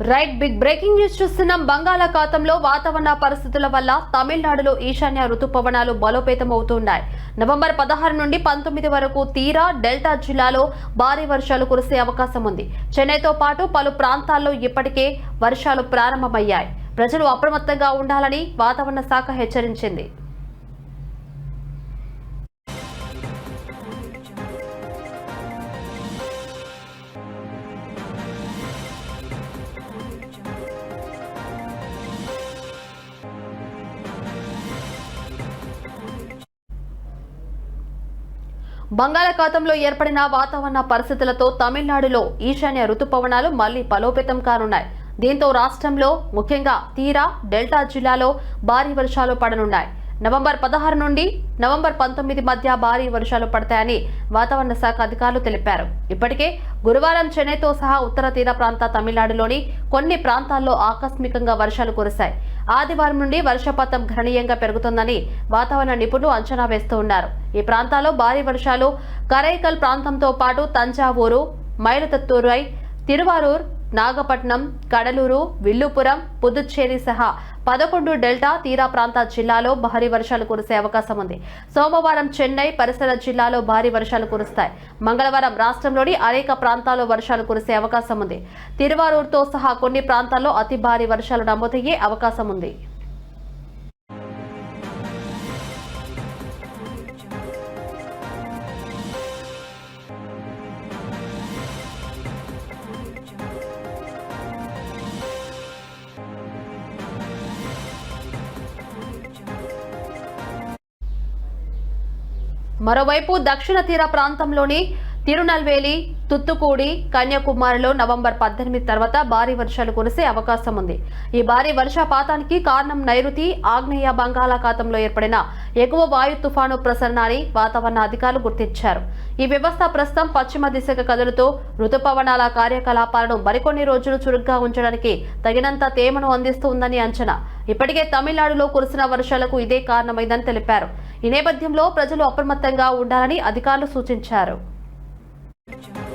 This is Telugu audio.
రైట్ బిగ్ బ్రేకింగ్ న్యూస్ చూస్తున్నాం. బంగాళాఖాతంలో వాతావరణ పరిస్థితుల వల్ల తమిళనాడులో ఈశాన్య రుతుపవనాలు బలోపేతం అవుతున్నాయి నవంబర్ పదహారు నుండి పంతొమ్మిది వరకు తీరా డెల్టా జిల్లాలో భారీ వర్షాలు కురిసే అవకాశం ఉంది. చెన్నైతో పాటు పలు ప్రాంతాల్లో ఇప్పటికే వర్షాలు ప్రారంభమయ్యాయి. ప్రజలు అప్రమత్తంగా ఉండాలని వాతావరణ శాఖ హెచ్చరించింది. బంగాళాఖాతంలో ఏర్పడిన వాతావరణ పరిస్థితులతో తమిళనాడులో ఈశాన్య రుతుపవనాలు మళ్ళీ బలోపేతం కానున్నాయి. దీంతో రాష్ట్రంలో ముఖ్యంగా తీరా డెల్టా జిల్లాలో భారీ వర్షాలు పడనున్నాయి. నవంబర్ పదహారు నుండి నవంబర్ పంతొమ్మిది మధ్య భారీ వర్షాలు పడతాయని వాతావరణ శాఖ అధికారులు తెలిపారు. ఇప్పటికే గురువారం చెన్నైతో సహా ఉత్తర తీర ప్రాంత తమిళనాడులోని కొన్ని ప్రాంతాల్లో ఆకస్మికంగా వర్షాలు కురిశాయి. ఆదివారం నుండి వర్షపాతం గణనీయంగా పెరుగుతుందని వాతావరణ నిపుణులు అంచనా వేస్తూ ఉన్నారు. ఈ ప్రాంతాల్లో భారీ వర్షాలు కరైకల్ ప్రాంతంతో పాటు తంజావూరు మైలుతత్తూరై తిరువారూర్ నాగపట్నం కడలూరు విల్లుపురం పుదుచ్చేరి సహా పదకొండు డెల్టా తీరా ప్రాంత జిల్లాలో భారీ వర్షాలు కురిసే అవకాశం ఉంది. సోమవారం చెన్నై పరిసర జిల్లాలో భారీ వర్షాలు కురుస్తాయి. మంగళవారం రాష్ట్రంలోని అనేక ప్రాంతాల్లో వర్షాలు కురిసే అవకాశం ఉంది. తిరువారూరుతో సహా కొన్ని ప్రాంతాల్లో అతి భారీ వర్షాలు నమోదయ్యే అవకాశం ఉంది. మరోవైపు దక్షిణ తీర ప్రాంతంలోని తిరునల్వేలి తుత్తుకూడి కన్యాకుమారిలో నవంబర్ పద్దెనిమిది తర్వాత భారీ వర్షాలు కురిసే అవకాశం ఉంది. ఈ భారీ వర్షపాతానికి కారణం నైరుతి ఆగ్నేయ బంగాళాఖాతంలో ఏర్పడిన ఎగువ వాయు తుఫాను ప్రసరణ అని వాతావరణ అధికారులు గుర్తించారు. ఈ వ్యవస్థ ప్రస్తుతం పశ్చిమ దిశగా కదులుతూ ఋతుపవనాల కార్యకలాపాలను మరికొన్ని రోజులు చురుగ్గా ఉంచడానికి తగినంత తేమను అందిస్తుందని అంచనా. ఇప్పటికే తమిళనాడులో కురిసిన వర్షాలకు ఇదే కారణమైందని తెలిపారు. ఈ నేపథ్యంలో ప్రజలు అప్రమత్తంగా ఉండాలని అధికారులు సూచించారు. Joe.